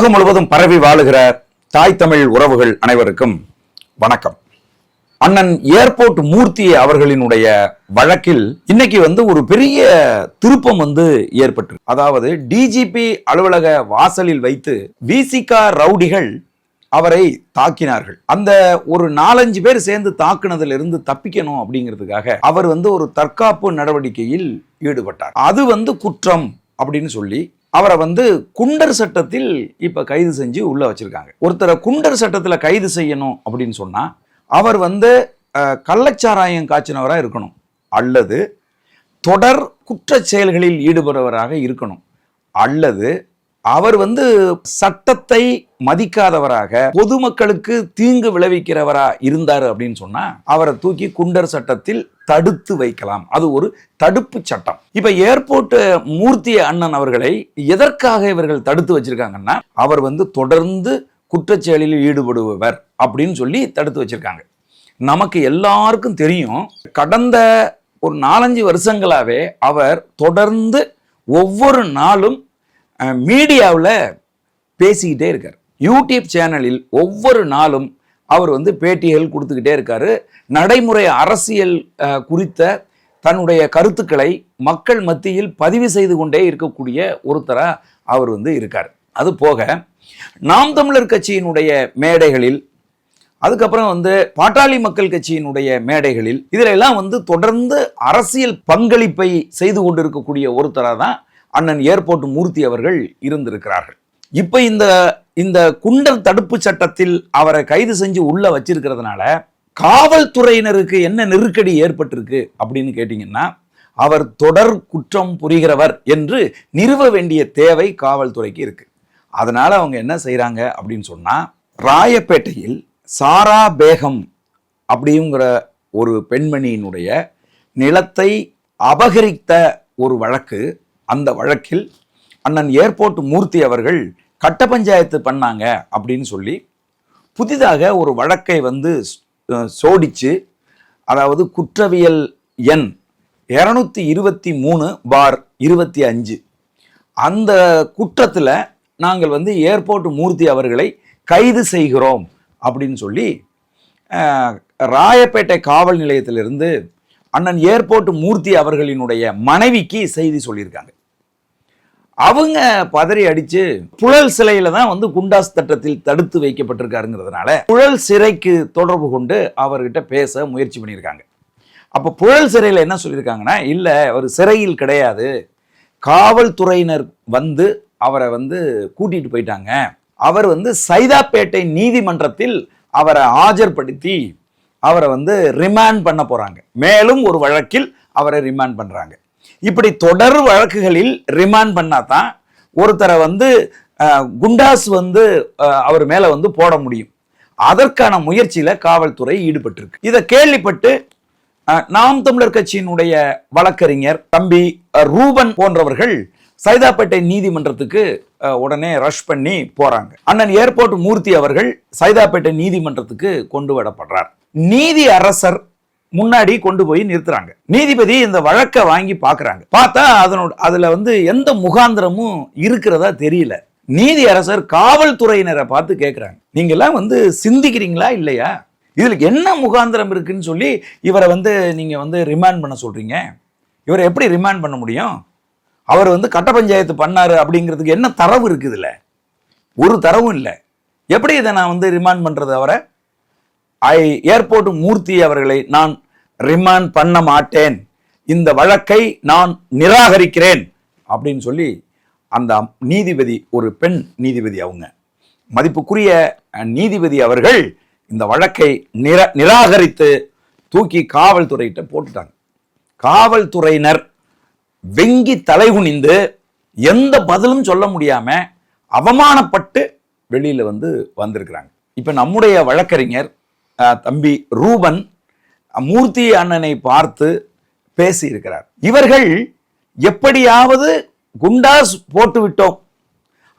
உலகம் முழுவதும் பரவி வாழுகிற தாய் தமிழ் உறவுகள் அனைவருக்கும் வணக்கம். அண்ணன் ஏர்போர்ட் மூர்த்தி அவர்களினுடைய வழக்கில் இன்னைக்கு வந்து ஒரு பெரிய திருப்பம் வந்து ஏற்பட்டு அதாவது டிஜிபி அலுவலக வாசலில் வைத்து விசிகா ரவுடிகள் அவரை தாக்கினார்கள். அந்த ஒரு நாலஞ்சு பேர் சேர்ந்து தாக்குனதுல இருந்து தப்பிக்கணும் அப்படிங்கிறதுக்காக அவர் வந்து ஒரு தற்காப்பு நடவடிக்கையில் ஈடுபட்டார். அது வந்து குற்றம் அப்படின்னு சொல்லி அவரை வந்து குண்டர் சட்டத்தில் இப்போ கைது செஞ்சு உள்ளே வச்சுருக்காங்க. ஒருத்தரை குண்டர் சட்டத்தில் கைது செய்யணும் அப்படின்னு சொன்னால் அவர் வந்து கள்ளச்சாராயம் காய்ச்சினவராக இருக்கணும். அல்லது தொடர் குற்ற செயல்களில் ஈடுபடுவராக இருக்கணும். அல்லது அவர் வந்து சட்டத்தை மதிக்காதவராக பொதுமக்களுக்கு தீங்கு விளைவிக்கிறவரா இருந்தார் அப்படின்னு சொன்னா அவரை தூக்கி குண்டர் சட்டத்தில் தடுத்து வைக்கலாம். அது ஒரு தடுப்பு சட்டம். இப்ப ஏர்போர்ட் மூர்த்தி அண்ணன் அவர்களை எதற்காக இவர்கள் தடுத்து வச்சிருக்காங்கன்னா அவர் வந்து தொடர்ந்து குற்றச்செயலில் ஈடுபடுபவர் அப்படின்னு சொல்லி தடுத்து வச்சிருக்காங்க. நமக்கு எல்லாருக்கும் தெரியும் கடந்த ஒரு நாலஞ்சு வருஷங்களாவே அவர் தொடர்ந்து ஒவ்வொரு நாளும் மீடியாவில் பேசிக்கிட்டே இருக்கார். யூடியூப் சேனலில் ஒவ்வொரு நாளும் அவர் வந்து பேட்டிகள் கொடுத்துக்கிட்டே இருக்காரு. நடைமுறை அரசியல் குறித்த தன்னுடைய கருத்துக்களை மக்கள் மத்தியில் பதிவு செய்து கொண்டே இருக்கக்கூடிய ஒருத்தராக அவர் வந்து இருக்கார். அது போக நாம் தமிழர் கட்சியினுடைய மேடைகளில் அதுக்கப்புறம் வந்து பாட்டாளி மக்கள் கட்சியினுடைய மேடைகளில் இதிலெல்லாம் வந்து தொடர்ந்து அரசியல் பங்களிப்பை செய்து கொண்டிருக்கக்கூடிய ஒருத்தராக தான் அண்ணன் ஏர்போர்ட் மூர்த்தி அவர்கள் இருந்திருக்கிறார்கள். இப்போ இந்த இந்த குண்டல் தடுப்பு சட்டத்தில் அவரை கைது செஞ்சு உள்ள வச்சிருக்கிறதுனால காவல்துறையினருக்கு என்ன நெருக்கடி ஏற்பட்டிருக்கு அப்படின்னு கேட்டிங்கன்னா அவர் தொடர் குற்றம் புரிகிறவர் என்று நிறுவ வேண்டிய தேவை காவல்துறைக்கு இருக்கு. அதனால அவங்க என்ன செய்கிறாங்க அப்படின்னு சொன்னால் ராயப்பேட்டையில் சாரா பேகம் அப்படிங்கிற ஒரு பெண்மணியினுடைய நிலத்தை அபகரித்த ஒரு வழக்கு அந்த வழக்கில் அண்ணன் ஏர்போர்ட் மூர்த்தி அவர்கள் கட்ட பஞ்சாயத்து பண்ணாங்க அப்படின்னு சொல்லி புதிதாக ஒரு வழக்கை வந்து சோடித்து சோடிச்சு அதாவது குற்றவியல் எண் இரநூத்தி இருபத்தி மூணு பார் இருபத்தி அஞ்சு. அந்த குற்றத்தில் நாங்கள் வந்து ஏர்போர்ட் மூர்த்தி அவர்களை கைது செய்கிறோம் அப்படின்னு சொல்லி ராயப்பேட்டை காவல் நிலையத்திலிருந்து அண்ணன் ஏர்போர்ட் மூர்த்தி அவர்களினுடைய மனைவிக்கு செய்தி சொல்லியிருக்காங்க. அவங்க பதறி அடிச்சு புழல் சிலையில தான் வந்து குண்டாஸ் தட்டத்தில் தடுத்து வைக்கப்பட்டிருக்காருங்கிறதுனால புழல் சிறைக்கு தொடர்பு கொண்டு அவர்கிட்ட பேச முயற்சி பண்ணியிருக்காங்க. அப்போ புழல் சிறையில் என்ன சொல்லியிருக்காங்கன்னா இல்லை அவர் சிறையில் கிடையாது. காவல்துறையினர் வந்து அவரை வந்து கூட்டிகிட்டு போயிட்டாங்க. அவர் வந்து சைதாப்பேட்டை நீதிமன்றத்தில் அவரை ஆஜர்படுத்தி அவரை வந்து ரிமாண்ட் பண்ண போகிறாங்க மேலும் ஒரு வழக்கில் அவரை ரிமாண்ட் பண்ணுறாங்க இப்படி தொடர் வழக்குகளில் ரிமாண்ட் பண்ணால் தான் ஒருத்தரை வந்து குண்டாஸ் வந்து அவர் மேலே வந்து போட முடியும். அதற்கான முயற்சியில் காவல்துறை ஈடுபட்டிருக்கு. இதை கேள்விப்பட்டு நாம் தமிழர் கட்சியினுடைய வழக்கறிஞர் தம்பி ரூபன் போன்றவர்கள் சைதாப்பேட்டை நீதிமன்றத்துக்கு உடனே ரஷ் பண்ணி போறாங்க. அண்ணன் ஏர்போர்ட் மூர்த்தி அவர்கள் சைதாப்பேட்டை நீதிமன்றத்துக்கு கொண்டு வரப்படுறார். நீதி அரசர் முன்னாடி கொண்டு போய் நிறுத்துறாங்க. நீதிபதி இந்த வழக்கை வாங்கி பார்க்குறாங்க. பார்த்தா அதனோட அதுல வந்து எந்த முகாந்திரமும் இருக்கிறதா தெரியல. நீதி அரசர் காவல்துறையினரை பார்த்து கேட்குறாங்க நீங்க எல்லாம் வந்து சிந்திக்கிறீங்களா இல்லையா? இதுல என்ன முகாந்திரம் இருக்குன்னு சொல்லி இவரை வந்து நீங்க வந்து ரிமாண்ட் பண்ண சொல்றீங்க? இவரை எப்படி ரிமாண்ட் பண்ண முடியும்? அவர் வந்து கட்ட பஞ்சாயத்து பண்ணாரு அப்படிங்கிறதுக்கு என்ன தரவு இருக்குது இதில்? ஒரு தரவும் இல்லை. எப்படி இதை நான் வந்து ரிமாண்ட் பண்றது அவரை? ஏர்போர்ட் மூர்த்தி அவர்களை நான் ரிமாண்ட் பண்ண மாட்டேன். இந்த வழக்கை நான் நிராகரிக்கிறேன். அப்படின்னு சொல்லி அந்த நீதிபதி ஒரு பெண் நீதிபதி அவங்க. மதிப்புக்குரிய நீதிபதி அவர்கள் இந்த வழக்கை நிர நிராகரித்து தூக்கி காவல்துறையிட்ட போட்டுட்டாங்க. காவல்துறையினர் வெங்கி தலைகுனிந்து எந்த பதிலும் சொல்ல முடியாம அவமானப்பட்டு வெளியில் வந்து வந்திருக்கிறாங்க. இப்போ நம்முடைய வழக்கறிஞர் தம்பி ரூபன் மூர்த்தி அண்ணனை பார்த்து பேசியிருக்கிறார். இவர்கள் எப்படியாவது குண்டாஸ் போட்டு விட்டோம்.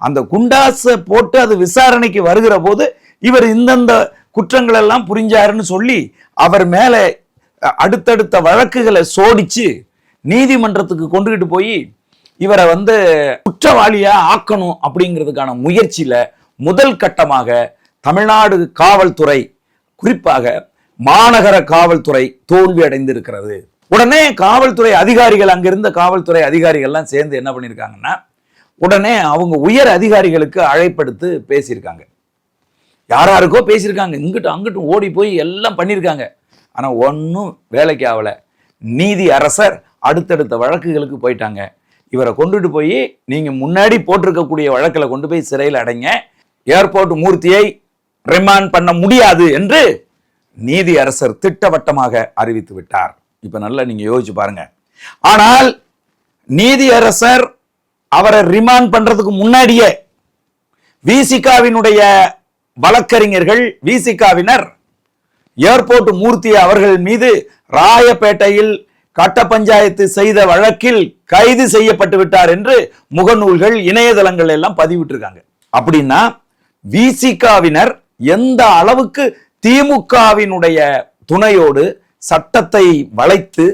அந்த குண்டாஸை போட்டு அது விசாரணைக்கு வருகிற போது இவர் இந்தந்த குற்றங்கள் எல்லாம் புரிஞ்சாருன்னு சொல்லி அவர் மேலே அடுத்தடுத்த வழக்குகளை சோடிச்சு நீதிமன்றத்துக்கு கொண்டுகிட்டு போய் இவரை வந்து குற்றவாளியா ஆக்கணும் அப்படிங்கிறதுக்கான முயற்சியில முதல் கட்டமாக தமிழ்நாடு காவல்துறை குறிப்பாக மாநகர காவல்துறை தோல்வி அடைந்திருக்கிறது. உடனே காவல்துறை அதிகாரிகள் அங்கிருந்த காவல்துறை அதிகாரிகள்லாம் சேர்ந்து என்ன பண்ணியிருக்காங்கன்னா உடனே அவங்க உயர் அதிகாரிகளுக்கு அழைப்படுத்து பேசியிருக்காங்க. யாராருக்கோ பேசியிருக்காங்க. இங்கிட்டும் அங்கிட்டும் ஓடி போய் எல்லாம் பண்ணியிருக்காங்க. ஆனால் ஒன்றும் வேலைக்கு ஆகலை நீதி அரசர் அடுத்தடுத்த வழக்குகளுக்கு போயிட்டாங்க. இவரை கொண்டுட்டு போய் நீங்கள் முன்னாடி போட்டிருக்கக்கூடிய வழக்கில் கொண்டு போய் சிறையில் அடைங்க. ஏர்போர்ட் மூர்த்தியை ரிமாண்ட் பண்ண முடியாது என்று நீதி அரசர் திட்டவட்டமாக அறிவித்து விட்டார். இப்ப நல்லா நீங்க யோசிச்சு பாருங்க. ஆனால் நீதி அரசர் அவரை ரிமாண்ட் பண்றதுக்கு முன்னாடியே விசிகாவினுடைய வழக்கறிஞர்கள் விசிகாவினர் ஏர்போர்ட் மூர்த்தி அவர்கள் மீது ராயப்பேட்டையில் கட்ட பஞ்சாயத்து செய்த வழக்கில் கைது செய்யப்பட்டு விட்டார் என்று முகநூல்கள் இணையதளங்கள் எல்லாம் பதிவிட்டிருக்காங்க. அப்படின்னா விசிகாவினர் எந்த அளவுக்கு திமுகவினுடைய துணையோடு சட்டத்தை வளைத்து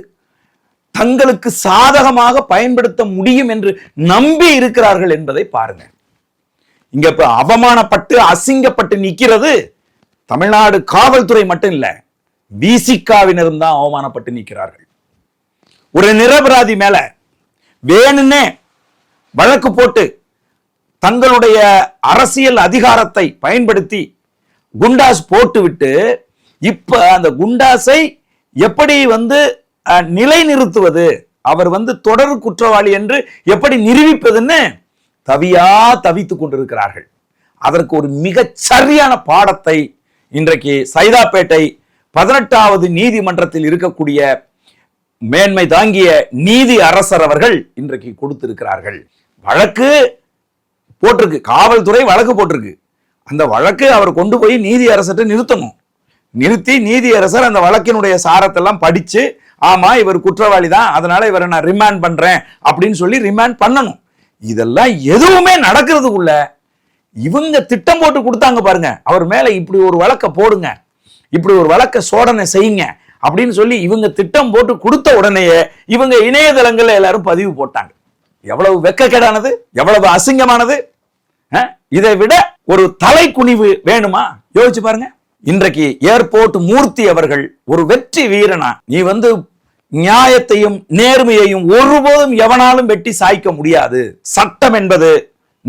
தங்களுக்கு சாதகமாக பயன்படுத்த முடியும் என்று நம்பி இருக்கிறார்கள் என்பதை பாருங்க. இங்க இப்ப அவமானப்பட்டு அசிங்கப்பட்டு நிக்கிறது தமிழ்நாடு காவல்துறை மட்டும் இல்ல விசிகாவினரும் தான் அவமானப்பட்டு நிற்கிறார்கள். ஒரு நிரபராதி மேல வேணும்னே வழக்கு போட்டு தங்களுடைய அரசியல் அதிகாரத்தை பயன்படுத்தி குண்டாஸ் போட்டுவிட்டு இப்ப அந்த குண்டாஸை எப்படி வந்து நிலைநிறுத்துவது? அவர் வந்து தொடர் குற்றவாளி என்று எப்படி நிரூபிப்பதுன்னு தவியா தவித்து கொண்டிருக்கிறார்கள். அதற்கு ஒரு மிகச் சரியான பாடத்தை இன்றைக்கு சைதாப்பேட்டை பதினெட்டாவது நீதிமன்றத்தில் இருக்கக்கூடிய மேன்மை தாங்கிய நீதி அரசர் அவர்கள் இன்றைக்கு கொடுத்திருக்கிறார்கள். வழக்கு போட்டிருக்கு. காவல்துறை வழக்கு போட்டிருக்கு. அந்த வழக்கு அவர் கொண்டு போய் நீதி அரசர்கிட்ட நிறுத்தணும். நிறுத்தி நீதி அரசர் அந்த வழக்கினுடைய சாரத்தெல்லாம் படித்து ஆமா இவர் குற்றவாளி தான் அதனால இவரை நான் ரிமாண்ட் பண்றேன் அப்படின்னு சொல்லி ரிமாண்ட் பண்ணணும். இதெல்லாம் எதுவுமே நடக்கிறதுக்குள்ள இவங்க திட்டம் போட்டு கொடுத்தாங்க பாருங்க. அவர் மேல இப்படி ஒரு வழக்க போடுங்க. இப்படி ஒரு வழக்க சோதனை செய்யுங்க அப்படின்னு சொல்லி இவங்க திட்டம் போட்டு கொடுத்த உடனேயே இவங்க இணையதளங்கள்ல எல்லாரும் பதிவு போட்டாங்க. எவ்வளவு வெக்கக்கேடானது எவ்வளவு அசிங்கமானது இதை விட ஒரு தலைக்குனிவு வேணுமா? யோசிச்சு பாருங்க. இன்றைக்கு ஏர்போர்ட் மூர்த்தி அவர்கள் ஒரு வெற்றி வீரனா? நீ வந்து நியாயத்தையும் நேர்மையையும் ஒருபோதும் எவனாலும் வெட்டி சாய்க்க முடியாது. சட்டம் என்பது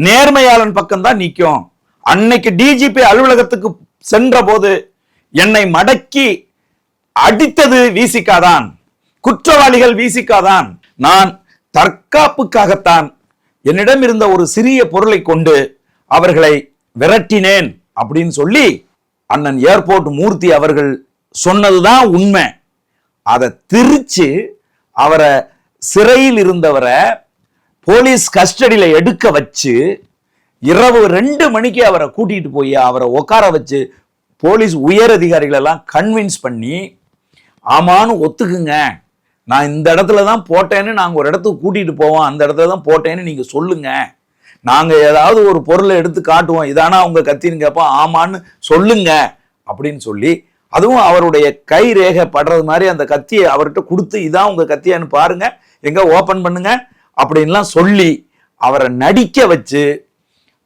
நேர்மையாளன் பக்கம்தான் நிற்கும். அன்னைக்கு டிஜிபி அலுவலகத்துக்கு சென்ற போது என்னை மடக்கி அடித்தது வீசிக்காதான் குற்றவாளிகள் வீசிக்காதான் நான் தற்காப்புக்காகத்தான் என்னிடம் இருந்த ஒரு சிறிய பொருளை கொண்டு அவர்களை விரட்டினேன் அப்படின்னு சொல்லி அண்ணன் ஏர்போர்ட் மூர்த்தி அவர்கள் சொன்னதுதான் உண்மை. அதை திரிச்சு அவரை சிறையில் இருந்தவரை போலீஸ் கஸ்டடியில் எடுக்க வச்சு இரவு ரெண்டு மணிக்கு அவரை கூட்டிட்டு போய் அவரை உட்கார வச்சு போலீஸ் உயர் அதிகாரிகளெல்லாம் கன்வின்ஸ் பண்ணி ஆமான்னு ஒத்துக்குங்க. நான் இந்த இடத்துல தான் போட்டேன்னு நாங்கள் ஒரு இடத்துக்கு கூட்டிகிட்டு போவோம். அந்த இடத்துல தான் போட்டேன்னு நீங்கள் சொல்லுங்கள் நாங்கள் ஏதாவது ஒரு பொருளை எடுத்து காட்டுவோம். இதானா உங்கள் கத்தின்னு கேட்போம். ஆமான்னு சொல்லுங்க அப்படின்னு சொல்லி அதுவும் அவருடைய கை ரேகை படுறது மாதிரி அந்த கத்தியை அவர்கிட்ட கொடுத்து இதான் உங்கள் கத்தியான்னு பாருங்க. எங்கே ஓப்பன் பண்ணுங்க அப்படின்லாம் சொல்லி அவரை நடிக்க வச்சு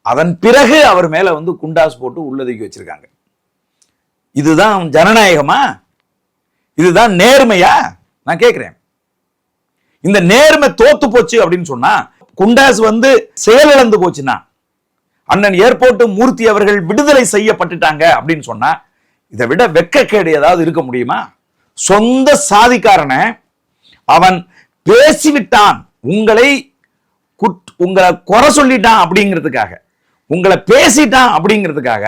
அதன் பிறகு அவர் மேலே வந்து குண்டாஸ் போட்டு உள்ளதுக்கி வச்சிருக்காங்க. இதுதான் ஜனநாயகமா? இதுதான் நேர்மையா? நான் கேட்குறேன். இந்த நேர்மை தோத்து போச்சு அப்படின்னு சொன்னா குண்டாஸ் வந்து செயலிழந்து போச்சுன்னா அண்ணன் ஏர்போர்ட் மூர்த்தி அவர்கள் விடுதலை செய்யப்பட்டுட்டாங்க அப்படின்னு சொன்னா இதை விட வெக்கக்கேடு ஏதாவது இருக்க முடியுமா? சொந்த சாதிக்காரனை அவன் பேசிவிட்டான். உங்களை குட்- உங்களை குறை சொல்லிட்டான் அப்படிங்கிறதுக்காக உங்களை பேசிட்டான் அப்படிங்கிறதுக்காக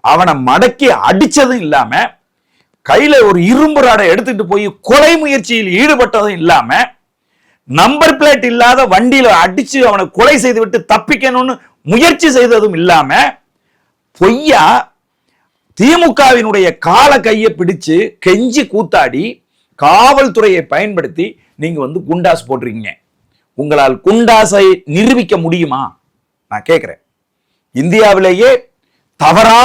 அவனை மடக்கி அடிச்சதும் இல்லாம கையில ஒரு இரும்பு ராடை எடுத்துட்டு போய் கொலை முயற்சியில் ஈடுபட்டதும் இல்லாம நம்பர் பிளேட் இல்லாத வண்டியில அடிச்சு அவனை கொலை செய்து விட்டு தப்பிக்கணும்னு முயற்சி செய்ததும் இல்லாம பொய்யா திமுகவினுடைய கால கையை பிடிச்சு கெஞ்சி கூத்தாடி காவல்துறையை பயன்படுத்தி நீங்க வந்து குண்டாஸ் போடுறீங்க உங்களால் குண்டாஸை நிரூபிக்க முடியுமா? நான் கேட்கிறேன் இந்தியாவிலேயே தவறா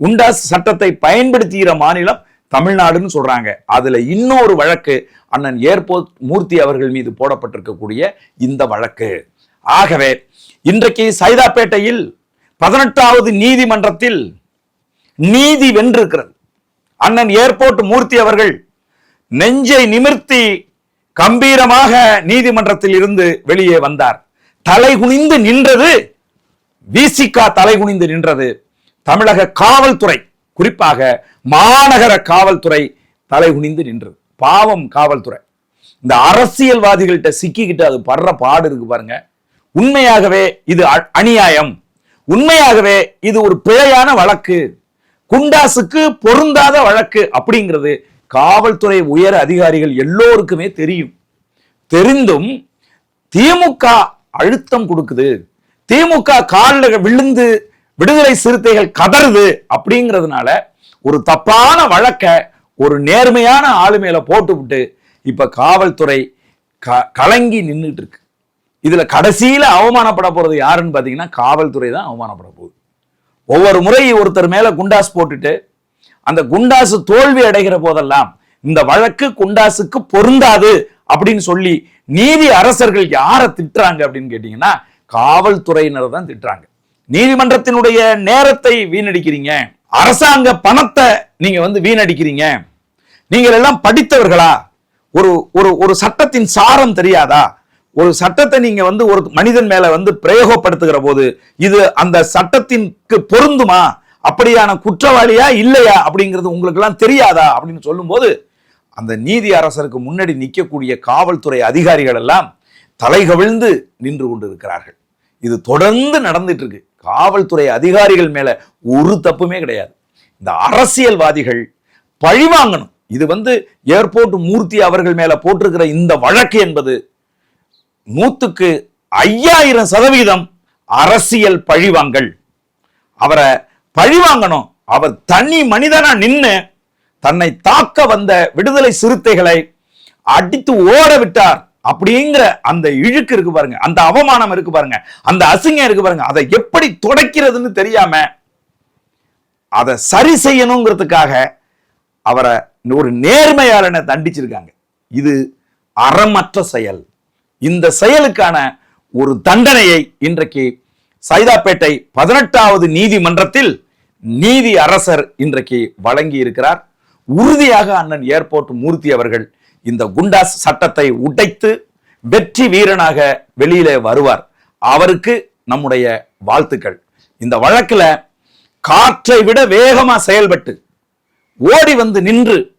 குண்டாஸ் சட்டத்தை பயன்படுத்துகிற மாநிலம் தமிழ்நாடுன்னு சொல்றாங்க. அதுல இன்னொரு வழக்கு அண்ணன் ஏர்போர்ட் மூர்த்தி அவர்கள் மீது போடப்பட்டிருக்கக்கூடிய இந்த வழக்கு. ஆகவே இன்றைக்கு சைதாப்பேட்டையில் பதினெட்டாவது நீதிமன்றத்தில் நீதி வென்றிருக்கிறது. அண்ணன் ஏர்போர்ட் மூர்த்தி அவர்கள் நெஞ்சை நிமிர்த்தி கம்பீரமாக நீதிமன்றத்தில் இருந்து வெளியே வந்தார். தலை குனிந்து நின்றது விசிகா தலை குனிந்து நின்றது தமிழக காவல்துறை. குறிப்பாக மாநகர காவல்துறை தலை குனிந்து நின்றது. பாவம் காவல்துறை. இந்த அரசியல்வாதிகள்கிட்ட சிக்கிக்கிட்டு அது படுற பாடு இருக்கு பாருங்க. உண்மையாகவே இது அநியாயம். உண்மையாகவே இது ஒரு பிழையான வழக்கு. குண்டாசுக்கு பொருந்தாத வழக்கு அப்படிங்கிறது காவல்துறை உயர் அதிகாரிகள் எல்லோருக்குமே தெரியும். தெரிந்தும் திமுக அழுத்தம் கொடுக்குது. திமுக காலில் விழுந்து விடுதலை சிறுத்தைகள் கதறுது அப்படிங்கிறதுனால ஒரு தப்பான வழக்க ஒரு நேர்மையான ஆளு மேல போட்டுவிட்டு இப்ப காவல்துறை க- கலங்கி நின்றுட்டு இருக்கு. இதுல கடைசியில அவமானப்பட போறது யாருன்னு பாத்தீங்கன்னா காவல்துறை தான் அவமானப்பட போகுது. ஒவ்வொரு முறை ஒருத்தர் மேல குண்டாஸ் போட்டுட்டு அந்த குண்டாசு தோல்வி அடைகிற போதெல்லாம் இந்த வழக்கு குண்டாசுக்கு பொருந்தாது அப்படின்னு சொல்லி நீதி அரசர்கள் யாரை திட்டுறாங்க அப்படின்னு கேட்டீங்கன்னா காவல்துறையினர் தான் திட்டுறாங்க. நீதிமன்றத்தினுடைய நேரத்தை வீணடிக்கிறீங்க. அரசாங்க பணத்தை நீங்க வந்து வீணடிக்கிறீங்க. நீங்கள் எல்லாம் படித்தவர்களா? ஒரு ஒரு ஒரு சட்டத்தின் சாரம் தெரியாதா? ஒரு சட்டத்தை நீங்க வந்து ஒரு மனிதன் மேல வந்து பிரயோகப்படுத்துகிற போது இது அந்த சட்டத்திற்கு பொருந்துமா? அப்படியான குற்றவாளியா இல்லையா? அப்படிங்கிறது உங்களுக்கு எல்லாம் தெரியாதா? அப்படின்னு சொல்லும்போது அந்த நீதி அரசருக்கு முன்னாடி நிற்கக்கூடிய காவல்துறை அதிகாரிகள் எல்லாம் தலைகவிழ்ந்து நின்று கொண்டிருக்கிறார்கள். இது தொடர்ந்து நடந்துட்டு இருக்கு. காவல்துறை அதிகாரிகள் மேலே ஒரு தப்புமே கிடையாது. இந்த அரசியல்வாதிகள் பழிவாங்கணும் இது வந்து ஏர்போர்ட் மூர்த்தி அவர்கள் மேல போட்டிருக்கிற இந்த வழக்கு என்பது நூத்துக்கு ஐயாயிரம் சதவீதம் அரசியல் பழிவாங்கல் அவரை பழிவாங்கணும் அவர் தனி மனிதனா நின்று தன்னை தாக்க வந்த விடுதலை சிறுத்தைகளை அடித்து ஓட விட்டார். அப்படிங்கிற அந்த இழுக்கு இருக்கு பாருங்க அந்த அவமானம் இருக்கு பாருங்க அந்த அசிங்கம் இருக்கு பாருங்க அதை எப்படி துடைக்கிறதுன்னு தெரியாம அதை சரி செய்யணுங்கிறதுக்காக அவரை ஒரு நேர்மையாளனை தண்டிச்சிருக்காங்க. இது அறமற்ற செயல். இந்த செயலுக்கான ஒரு தண்டனையை இன்றைக்கு சைதாப்பேட்டை பதினெட்டாவது நீதிமன்றத்தில் நீதி அரசர் இன்றைக்கு வழங்கி இருக்கிறார் உறுதியாக அண்ணன் ஏர்போர்ட் மூர்த்தி அவர்கள் இந்த குண்டாஸ் சட்டத்தை உடைத்து வெற்றி வீரனாக வெளியிலே வருவார். அவருக்கு நம்முடைய வாழ்த்துக்கள். இந்த வழக்கில் காற்றை விட வேகமா செயல்பட்டு ஓடி வந்து நின்று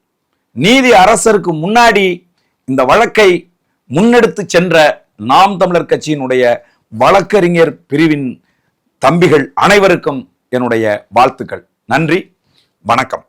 நீதி அரசருக்கு முன்னாடி இந்த வழக்கை முன்னெடுத்து சென்ற நாம் தமிழர் கட்சியினுடைய வழக்கறிஞர் பிரிவின் தம்பிகள் அனைவருக்கும் என்னுடைய வாழ்த்துக்கள். நன்றி. வணக்கம்.